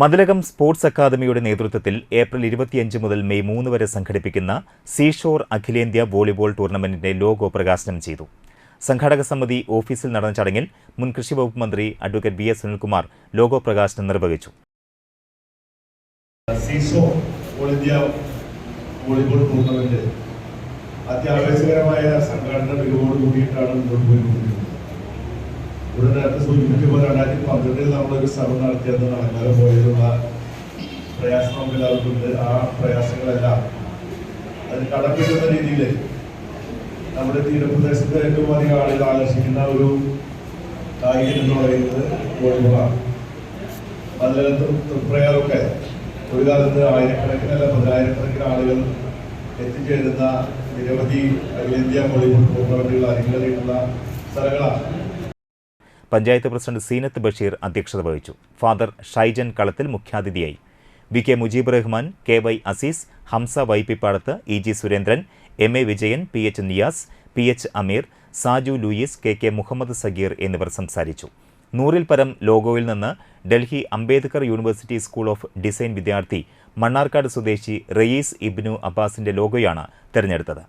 Mathilakam sports അക്കാദമിയുടെ നേതൃത്വത്തിൽ April ഇരുപത്തിയഞ്ച് മുതൽ മെയ് മൂന്ന് വരെ സംഘടിപ്പിക്കുന്ന സീഷോർ അഖിലേന്ത്യാ വോളിബോൾ ടൂർണമെന്റിന്റെ ലോഗോ പ്രകാശനം ചെയ്തു. സംഘാടക സമിതി ഓഫീസിൽ നടന്ന ചടങ്ങിൽ മുൻ കൃഷി വകുപ്പ് മന്ത്രി advocate B S Sunilkumar logo പ്രകാശനം നിർവഹിച്ചു. അത്യാവശ്യകരമായ സംഘടന രണ്ടായിരത്തി പന്ത്രണ്ടിൽ നമ്മളൊരു ശ്രമം നടത്തിയത് നടക്കാതെ പോയതുള്ള പ്രയാസം നമുക്ക് എല്ലാവർക്കുണ്ട് ആ പ്രയാസങ്ങളെല്ലാം അതിന് കടപ്പിക്കുന്ന രീതിയിൽ നമ്മുടെ തീരപ്രദേശത്തെ ഏറ്റവും അധികം ആളുകൾ ആകർഷിക്കുന്ന ഒരു കായികം എന്ന് പറയുന്നത് വോളിബോളാണ്. അതിൽ തൃപ്രയാറൊക്കെ ഒരു കാലത്ത് ആയിരക്കണക്കിനല്ല പതിനായിരക്കണക്കിന് ആളുകൾ എത്തിച്ചേരുന്ന നിരവധി അഖിലേന്ത്യാ വോളിബോൾ ടൂർണമെന്റുകൾ അരങ്ങേറിയിട്ടുള്ള സ്ഥലങ്ങളാണ്. പഞ്ചായത്ത് പ്രസിഡന്റ് സീനത്ത് ബഷീർ അധ്യക്ഷത വഹിച്ചു. ഫാദർ ഷൈജൻ കളത്തിൽ മുഖ്യാതിഥിയായി. V K Mujeeb Rahman K Y Azeez Hamsa Vaippippadath E G Surendran M A Vijayan P H Niyas P H Ameer Saju Louis K K Muhammed Sageer എന്നിവർ സംസാരിച്ചു. നൂറിൽ പരം ലോഗോയിൽ നിന്ന് Delhi Ambedkar university school of design വിദ്യാർത്ഥി മണ്ണാർക്കാട് സ്വദേശി റയീസ് ഇബ്നു അബ്ബാസിന്റെ ലോഗോയാണ് തെരഞ്ഞെടുത്തത്.